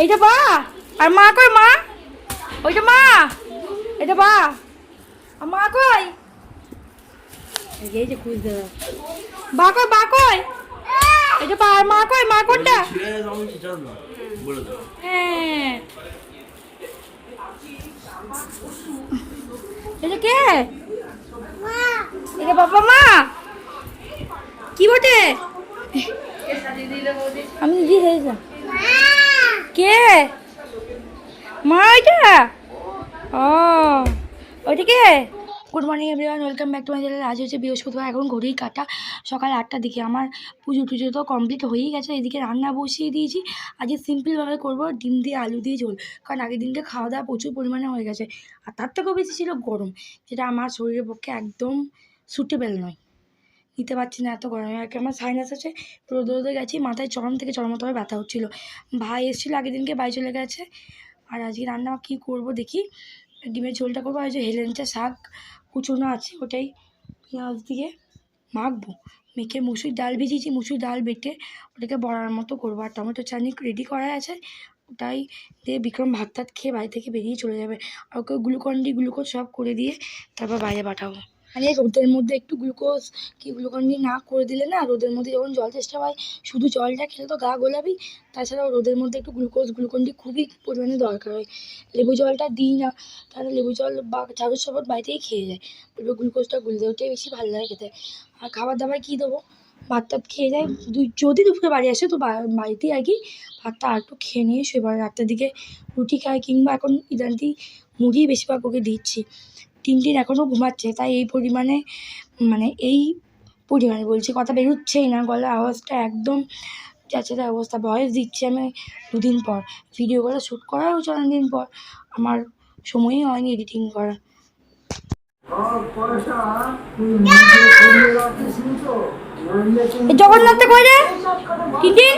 এইটা বা। আর মা কই মা? ওইটা মা। এটা বা। আর মা কই? এই যে খুঁজতে। বা কই বা কই? এটা বা, আর মা কই, মা কোনটা? হ্যাঁ। এটা কে? এটা বাবা মা। কি বটে? আমি নিজে হয়েছিলাম কে? মা ও, ওইটা good morning everyone welcome back to my channel আজ হচ্ছে বৃহস্পতিবার, এখন ঘড়ির কাটা। সকাল আটটার দিকে আমার পুজো টুজো তো কমপ্লিট হয়েই গেছে। এদিকে রান্না বসিয়ে দিয়েছি। আজকে সিম্পলভাবে করব ডিম দিয়ে আলু দিয়ে ঝোল। কারণ আগের দিনকে খাওয়া দাওয়া প্রচুর পরিমাণে হয়ে গেছে। আর তার থেকেও বেশি ছিল গরম, যেটা আমার শরীরের পক্ষে একদম সুটেবেল নয়। নিতে পারছি না এত গরমে। আর আমার সাইনাস আছে রোদে রোদে গেছি, মাথায় চরম থেকে চরমতভাবে ব্যথা হচ্ছিল। ভাই এসেছিল আগের দিনকে, বাড়ি চলে গেছে। আর আজকে রান্না কী করব দেখি। ডিমের ঝোলটা করব, আর যে হেলেঞ্চা শাক কুচোনো আছে, ওটাই পেঁয়াজ দিয়ে মাখবো। মেখে মুসুর ডাল ভিজিয়েছি, মুসুর ডাল বেটে ওটাকে বড়ার মতো করব। আর টমেটো চাটনি রেডি করা আছে, ওটাই দিয়ে বিক্রম ভাত টাত খেয়ে বাড়ি থেকে বেরিয়ে চলে যাবে। আর ওকে গ্লুকন ডি গ্লুকোজ সব করে দিয়ে তারপর বাইরে পাঠাবো। এই রোদের মধ্যে একটু গ্লুকোজ কি গ্লুকন না করে দিলে না রোদের মধ্যে যখন জল চেষ্টা হয়, শুধু জলটা খেলে তো গা গোলাবি, তাছাড়াও রোদের মধ্যে একটু গ্লুকোজ, গ্লুকন ডি খুবই পরিমাণে দরকার হয়। লেবু জলটা দিই না, তাহলে লেবু জল বা চারুর শরবত বাড়িতেই খেয়ে যায়। বলবে গ্লুকোজটা গুলতে ওটাই বেশি ভালো লাগে খেতে। আর খাবার দাবার কী দেবো? ভাত টাত খেয়ে যায়। যদি দুপুরে বাড়ি আসে তো বাড়িতেই আর কি ভাতটা আর একটু খেয়ে নিয়ে শুয়ে পড়ে। রাতটার দিকে রুটি খায় কিংবা এখন ইদানিং মুড়ি বেশিরভাগ ওকে দিচ্ছি। টিনটিন এখনও ঘুমাচ্ছে তাই এই পরিমাণে মানে এই পরিমাণে বলছি কথা বেরোচ্ছেই না গলার আওয়াজটা একদম যাচ্ছে অবস্থা ভয়েস দিচ্ছি আমি দুদিন পর। ভিডিও ভিডিওগুলো শ্যুট করাও দিন পর আমার সময়ই হয়নি এডিটিং করা। জগন্নাথে কই রে? টিনটিন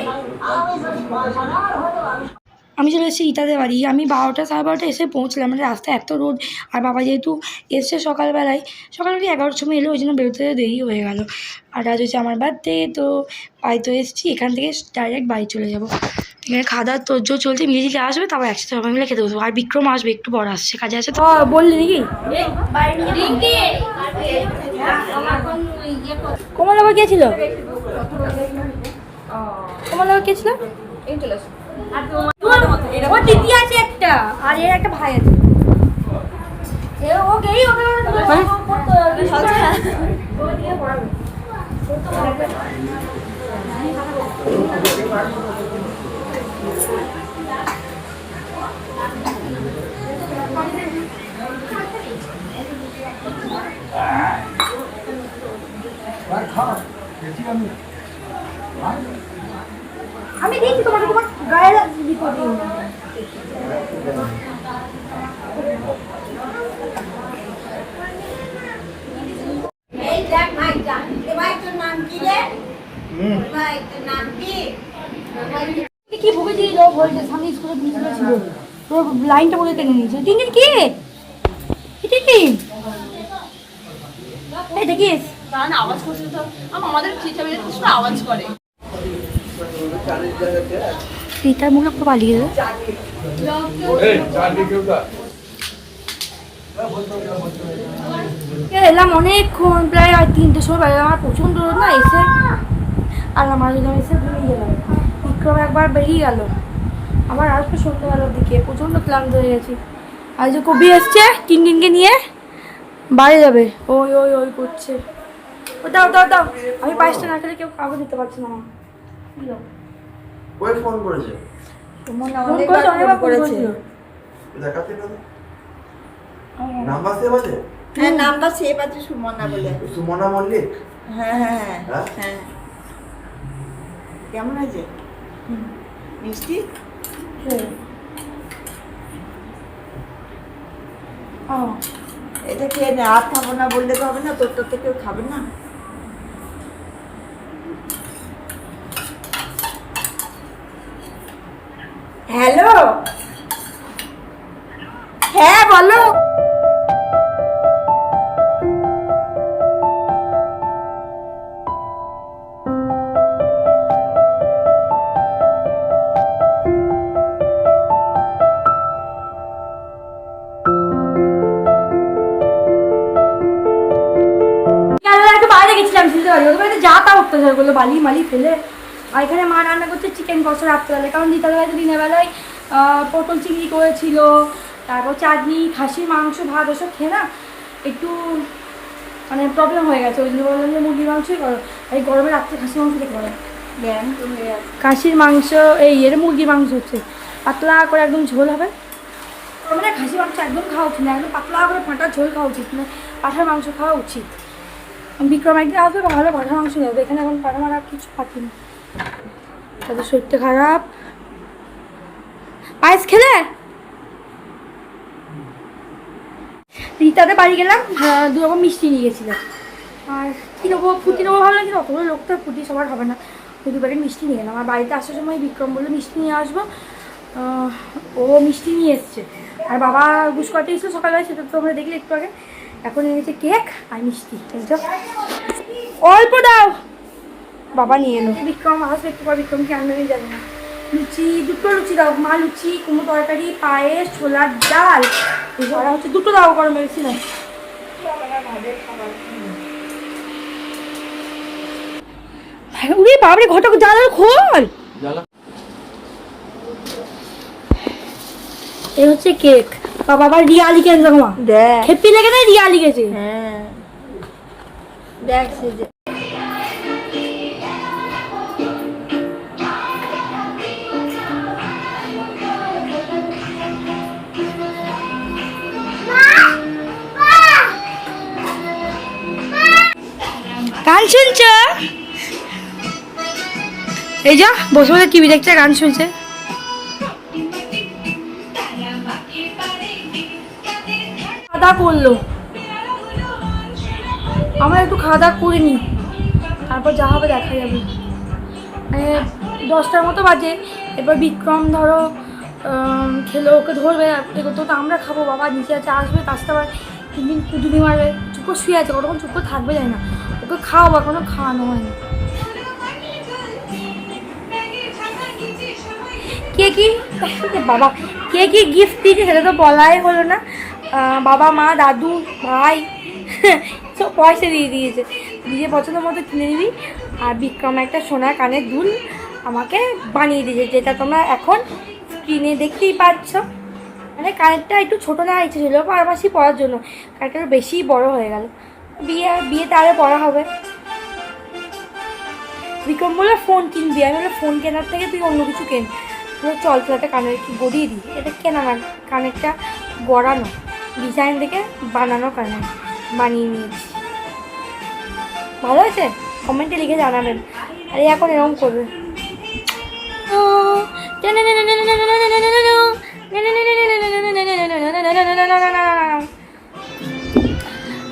আমি চলে এসেছি ইতাদের বাড়ি। আমি বারোটা সাড়ে বারোটা এসে পৌঁছলাম। মানে রাস্তায় এত রোদ। আর বাবা যেহেতু এসছে সকালবেলায় সকালবেলা এগারোটার সময় এলো ওই জন্য বেরোতে দেরি হয়ে গেল। আর আজ হচ্ছে আমার বার্থডে তো বাড়ি তো এসেছি। এখান থেকে ডাইরেক্ট বাড়ি চলে যাব। এখানে খাওয়া দাওয়ার তোর চলছে মিলিকে আসবে? তারপর একসাথে সবাই মিলে খেতে বসবো। আর বিক্রম আসবে একটু বড় আসছে। কাজে আছে তো? বললি নাকি? কোমল আবার কে ছিল কোমল আবার কে ছিল ওর দিদি আছে একটা আর এর একটা ভাই আছে। এ ও গেই ওকে আমি দিয়েছি তোমাকে তোমার গায়ে লিখে দিই এই দেখ ভাই যা এ ভাই তোর নাম কি রে ভাই তোর নাম কি কি ভুগেছিস ও ছিল। লাইনটা বলে টেনে নিয়েছে? টিঙ্গির কি? এটা কি? এই দেখিস। কারণ আওয়াজ করছে তো। আমাদের চিঠা বেরিয়ে আওয়াজ করে। মুখে পুরো পালিয়ে গেল। এলাম অনেকক্ষণ প্রায় আর তিনটে সময় বাজে আমার প্রচণ্ড না এসে আর আমার এসে ভুলে গেলাম। বিক্রম একবার বেরিয়ে গেল। আবার আসবে সন্ধ্যেবেলার দিকে প্রচণ্ড ক্লান্ত হয়ে গেছি। আর যে কবি এসছে তিন দিনকে নিয়ে বাড়ি যাবে। ওই ওই ওই করছে। ও দাও দাও দাও। আমি পায়েসটা না খেলে কেউ কাউকে দিতে পারছি না। ওই ফোন করেছে? না নাম্বার সেভ আছে? হ্যাঁ নামটা সেভ আছে সুমনা বলে। সুমনা মল্লিক? হ্যাঁ হ্যাঁ হ্যাঁ? হ্যাঁ? কেমন আছে? মিষ্টি? এটা খেয়ে না, আর খাব না বললে তো হবে না তোরটা তো কেউ খাবে না। হ্যালো? হ্যাঁ বলো। করল বালি মালি ফেলে। আর এখানে মা রান্না করছে চিকেন কষা রাত্রেবেলায়। কারণ দিতার বেলায় দিনের বেলায় পটল চিংড়ি করেছিল তারপর চাটনি খাসির মাংস ভাত ওসব খেয়ে না একটু মানে প্রবলেম হয়ে গেছে। ওই জন্য বললাম যে মুরগির মাংসই করো। এই গরমে রাত্রে খাসির মাংস খেতে পারো। খাসির মাংস এই এর মুরগির মাংস হচ্ছে। পাতলা করে একদম ঝোল হবে। মানে খাসি মাংস একদম খাওয়া উচিত না। একদম পাতলা করে ফাটা ঝোল খাওয়া উচিত মানে পাঠার মাংস খাওয়া উচিত। বিক্রম একদিন আসবে, ভালো পাঠার মাংস নেবে এখানে এখন পাঠা মারা কিছু পাচ্ছি না তাদের শরীরটা খারাপ। পায়েস খেলে? রীতাতে বাড়ি গেলাম দু রকম মিষ্টি নিয়ে গেছিলাম আর কী নেব, ফুটি নেব ভাবলাম কিন্তু অতগুলো লোক তো আর ফুটি সবার হবে না। ওই দু মিষ্টি নিয়ে গেলাম আর বাড়িতে আসার সময় বিক্রম বলল, মিষ্টি নিয়ে আসব। ও মিষ্টি নিয়ে এসছে। আর বাবা গুস করতে এসেছিল সকালবেলা সেটা তো আমরা দেখলে একটু আগে। এখন এনেছে কেক আর মিষ্টি এই অল্প দাও। বাবা নিয়ে এলো। বিক্রম আসবে একটু পর বিক্রমকে আনবে আমি জানি না। লুচি দুটো লুচি দাও। মা লুচি কুমড়ো তরকারি পায়েস ছোলার ডাল। এসব হচ্ছে দুটো দাও গরম বেশি না উরে বাবরে ঘটক জানাল খোল। জ্বালা। এই হচ্ছে কেক। বাবা আবার রিয়া লিখে আনছে মা দেখ। হেপি লেগে না রিয়া লিখেছে। হ্যাঁ। দেখ সে যে গান শুনছ? এই যা বসে বসে টিভি দেখছে গান শুনছে। দাওয়া করল। আমরা একটু খাওয়া দাওয়া করে নিই। তারপর যা হবে দেখা যাবে। মানে দশটার মতো বাজে। এবার বিক্রম ধরো খেলো, ওকে ধরবে। তো আমরা খাব, বাবা নিচে আছে, আসবে কাজটা আবার তিন দিন কুদুনি মারবে। চুপ শুয়ে আছে, কতক্ষণ চুপ থাকবে যায় না। ওকে খাওয়াবো কোনো খাওয়ানো হয়নি। কে কি? বাবা, কে কি গিফট দিয়েছে সেটা তো বলাই হলো না। বাবা, মা, দাদু, ভাই, সব পয়সা দিয়ে দিয়েছে। নিজে পছন্দ মতো কিনে নিবি। আর বিক্রম একটা সোনার কানের দুল আমাকে বানিয়ে দিয়েছে, যেটা তোমরা এখন স্ক্রিনে দেখতেই পাচ্ছ। মানে কানেরটা একটু ছোটো না, ইচ্ছে ছিল পারমাসি পড়ার জন্য। কানেরটা বেশি বড় হয়ে গেল। বিয়ে, বিয়েতে আরও পড়া হবে। বিক্রম বলল, ফোন কিনবি। আমি বললাম, ফোন কেনার থেকে তুই অন্য কিছু কেন? চল চল একটা কানের গড়িয়ে দিই। এটা কেনা না কানেরটা গড়ানো। ডিজাইন দেখে বানানো কানের বানিয়ে নিয়েছি। ভালো আছে কমেন্টে লিখে জানাবেন। আর এখন এরকম করবে।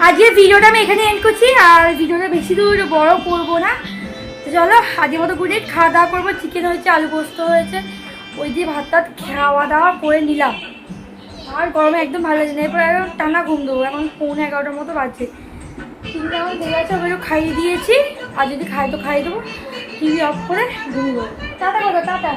আজকে ভিডিওটা আমি এখানে এন্ড করছি। আর ভিডিওটা বেশি দূর বড় করব না। চলো, আজকের মতো গুড খাওয়া দাওয়া করব। চিকেন হয়েছে, আলু পোস্ত হয়েছে। ওই দিয়ে ভাত খাওয়া দাওয়া করে নিলাম। আর গরমে একদম ভালো লাগছে না। এরপর আরও টানা ঘুম দেবো, এখন পৌনে এগারোটার মতো বাজছে। টিভিটা যখন দেখে আছে ওগুলো খাইয়ে দিয়েছি, আর যদি খাই তো খাইয়ে দেবো। টিভি অফ করে ঘুম দেবো। টাটা করো টাটা।